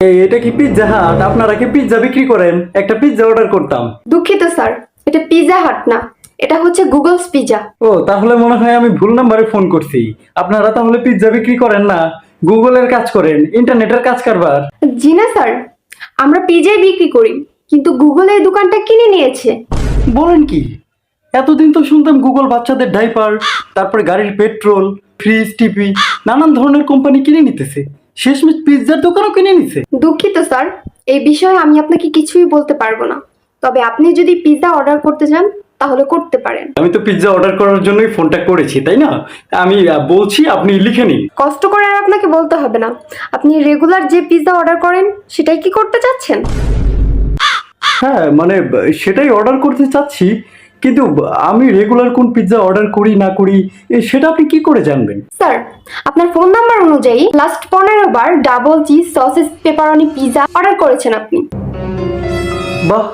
এই এটা কি পিৎজা হাট আপনারা কি পিৎজা বিক্রি করেন? একটা পিৎজা অর্ডার করতাম। দুঃখিত স্যার। এটা পিজা হাট না। এটা হচ্ছে গুগলস পিজা ও তাহলে মনে হয় আমি ভুল নাম্বারে ফোন করছি। আপনারা তাহলে পিৎজা বিক্রি করেন না। গুগলের কাজ করেন ইন্টারনেটের কাজ কারবার। জি না স্যার। আমরা পিজাই বিক্রি করি কিন্তু গুগল এই দোকানটা কিনে নিয়েছে। বলেন কি? এতদিন তো শুনতাম গুগল বাচ্চাদের ডাইপার তারপরে গাড়ির পেট্রোল ফ্রিজ টিভি নানান ধরনের কোম্পানি কিনে নিতেছে। শেষমেশ পিৎজার দোকানও কিনে নিছে। দুঃখিত স্যার। এই বিষয়ে আমি আপনাকে কিছুই বলতে পারব না। তবে আপনি যদি পিৎজা অর্ডার করতে চান তাহলে করতে পারেন। আমি তো পিৎজা অর্ডার করার জন্যই ফোনটা করেছি তাই না? আমি আহ, বলছি আপনি লিখে নিন। কষ্ট করে আর আপনাকে বলতে হবে না। আপনি রেগুলার যে পিৎজা অর্ডার করেন সেটাই কি করতে চাচ্ছেন? হ্যাঁ মানে ব- সেটাই অর্ডার করতে চাচ্ছি। কিন্তু আমি রেগুলার কোন পিৎজা অর্ডার করি না করি এ, সেটা আপনি কি করে জানবেন? স্যার আপনার ফোন নাম্বার অনুযায়ী লাস্ট পনেরো বার double cheese sausages pepperoni pizza order করেছেন আপনি। বাহ!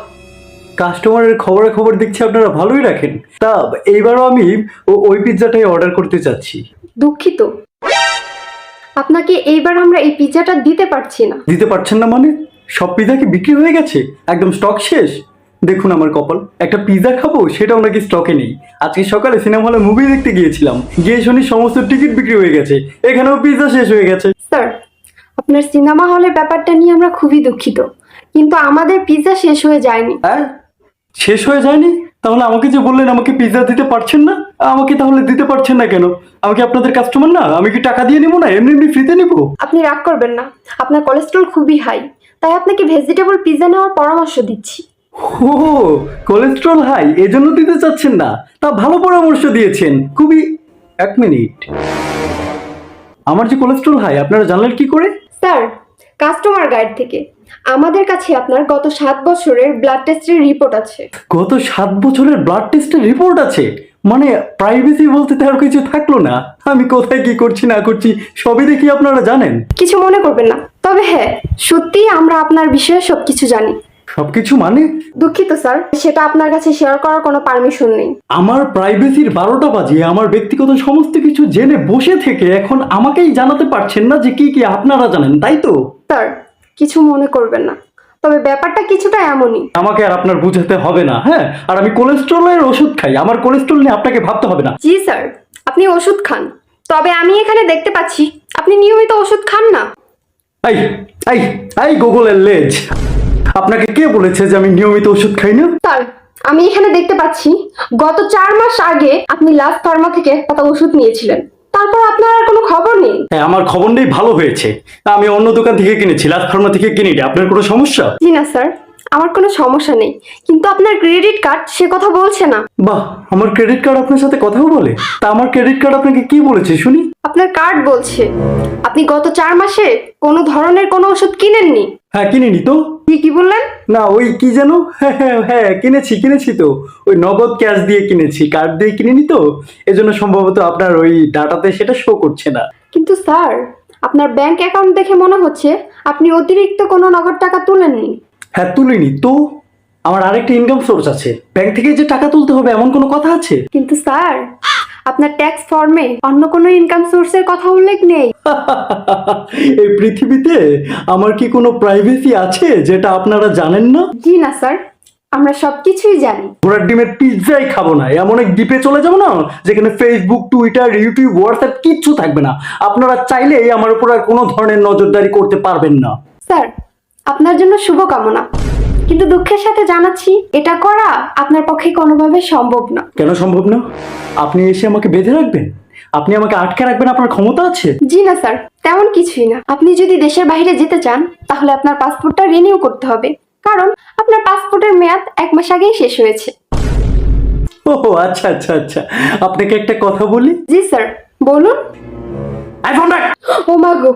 কাস্টমারের খবরে খবর দেখছি আপনারা ভালোই রাখেন। তা এইবারও আমি ওই পিৎজাটাই অর্ডার করতে চাচ্ছি। দুঃখিত। আপনাকে এইবার আমরা এই পিৎজাটা দিতে পারছি না। দিতে পারছেন না মানে? সব পিৎজা কি বিক্রি হয়ে গেছে? একদম স্টক শেষ? দেখুন আমার কপাল। একটা পিৎজা খাব? সেটাও নাকি স্টকে নেই। আজকে সকালে সিনেমা হলে মুভি দেখতে গিয়েছিলাম। গিয়ে শুনি সমস্ত টিকিট বিক্রি হয়ে গেছে। এখানেও পিৎজা শেষ হয়ে গেছে। স্যার আপনার সিনেমা হলের ব্যাপারটা নিয়ে আমরা খুবই দুঃখিত। কিন্তু আমাদের পিৎজা শেষ হয়ে যায়নি। হ্যাঁ? শেষ হয়ে যায়নি? তাহলে আমাকে যে বললেন আমাকে পিৎজা দিতে পারছেন না আমাকে তাহলে দিতে পারছেন না কেন? আমি কি আপনাদের কাস্টমার না? আমি কি টাকা দিয়ে নেব না? এমনি এমনি ফ্রিতে নেব? আপনি রাগ করবেন না। আপনার কোলেস্ট্রল খুবই হাই তাই আপনাকে ভেজিটেবল পিৎজা নেওয়ার পরামর্শ দিচ্ছি। ও কোলেস্ট্রল হাই এজন্য দিতে চাচ্ছেন না। তা ভালো পরামর্শ দিয়েছেন। খুবই এক মিনিট। আমার যে কোলেস্ট্রল হাই আপনারা জানলেন কি করে? স্যার কাস্টমার গাইড থেকে। আমাদের কাছে আপনার গত সাত বছরের ব্লাড টেস্টের রিপোর্ট আছে। গত সাত বছরের ব্লাড টেস্টের রিপোর্ট আছে? মানে প্রাইভেসি বলতে তো আর কিছু থাকল না। আমি কোথায় কি করছি না করছি সবই দেখি আপনারা জানেন। কিছু মনে করবেন না। তবে হ্যাঁ সত্যিই আমরা আপনার বিষয়ে সবকিছু জানি। সবকিছু মানে? দুঃখিত স্যার। সেটা আপনার কাছে শেয়ার করার কোনো পারমিশন নেই। আমার প্রাইভেসির বারোটা বাজিয়ে আমার ব্যক্তিগত সমস্ত কিছু জেনে বসে থেকে এখন আমাকেই জানাতে পারছেন না যে কি কি আপনারা জানেন তাই তো? স্যার কিছু মনে করবেন না। তবে ব্যাপারটা কিছুটা এমনই। আমাকে আর আপনার বুঝাতে হবে না হ্যাঁ? আর আমি কোলেস্ট্রলের ওষুধ খাই আমার কোলেস্ট্রল নিয়ে আপনাকে ভাবতে হবে না। জি স্যার আপনি ওষুধ খান। তবে আমি এখানে দেখতে পাচ্ছি আপনি নিয়মিত ওষুধ খান না? এই এই এই গুগলের লেজ। আপনাকে কে বলেছে যে আমি নিয়মিত ওষুধ খাই না? স্যার আমি এখানে দেখতে পাচ্ছি গত চার মাস আগে আপনি লাস্ট ফার্মা থেকে একটা ওষুধ নিয়েছিলেন। তারপর আপনার আর কোনো খবর নেই? হ্যাঁ আমার খবর নেই ভালো হয়েছে। আমি অন্য দোকান থেকে কিনেছি লাস্ট ফার্মা থেকে কিনিনি। আপনার কোনো সমস্যা? জি না স্যার আমার কোনো সমস্যা নেই। কিন্তু আপনার ক্রেডিট কার্ড সে কথা বলছে না। বাহ আমার ক্রেডিট কার্ড আপনার সাথে কথাও বলে? তা আমার ক্রেডিট কার্ড আপনাকে কি বলেছে শুনি? আপনার কার্ড বলছে আপনি গত চার মাসে কোনো ধরনের কোনো ওষুধ কিনেননি? হ্যাঁ কিনিনি তো। কি কি বললেন? না ওই কি যেন হ্যাঁ হ্যাঁ হ্যাঁ কিনেছি কিনেছি তো। ওই নগদ ক্যাশ দিয়ে কিনেছি কার্ড দিয়ে কিনিনি তো। এজন্য সম্ভবত আপনার ওই ডাটাতে সেটা শো করছে না। কিন্তু স্যার আপনার ব্যাংক অ্যাকাউন্ট দেখে মনে হচ্ছে আপনি অতিরিক্ত কোনো নগদ টাকা তুলেননি। হ্যাঁ তুলিনি তো। আমার আরেকটা ইনকাম সোর্স আছে। ব্যাংক থেকে যে টাকা তুলতে হবে এমন কোনো কথা আছে? কিন্তু স্যার আপনার ট্যাক্স ফর্মে অন্য কোনো ইনকাম সোর্সের কথা উল্লেখ নেই? এই পৃথিবীতে আমার কি কোনো প্রাইভেসি আছে যেটা আপনারা জানেন না? জি না স্যার আমরা সবকিছুই জানি। ঘোড়ার ডিমের পিৎজাই খাব না। এমন এক দ্বীপে চলে যাব না যেখানে ফেসবুক টুইটার ইউটিউব হোয়াটসঅ্যাপ কিচ্ছু থাকবে না। আপনারা চাইলেই আমার উপর আর কোনো ধরনের নজরদারি করতে পারবেন না। স্যার আপনার জন্য শুভকামনা। কিন্তু দুঃখের সাথে জানাচ্ছি এটা করা আপনার পক্ষে কোনোভাবে সম্ভব না। কেন সম্ভব না? আপনি এসে আমাকে বেঁধে রাখবেন? আপনি আমাকে আটকে রাখবেন? আপনার ক্ষমতা আছে? জি না স্যার তেমন কিছুই না। আপনি যদি দেশের বাইরে যেতে চান তাহলে আপনার পাসপোর্টটা রিনিউ করতে হবে। কারণ আপনার পাসপোর্টের মেয়াদ এক মাস আগেই শেষ হয়েছে। ও আচ্ছা আচ্ছা আচ্ছা। আপনাকে একটা কথা বলি? জি স্যার বলুন। আইফোন রাখ! ও মা গো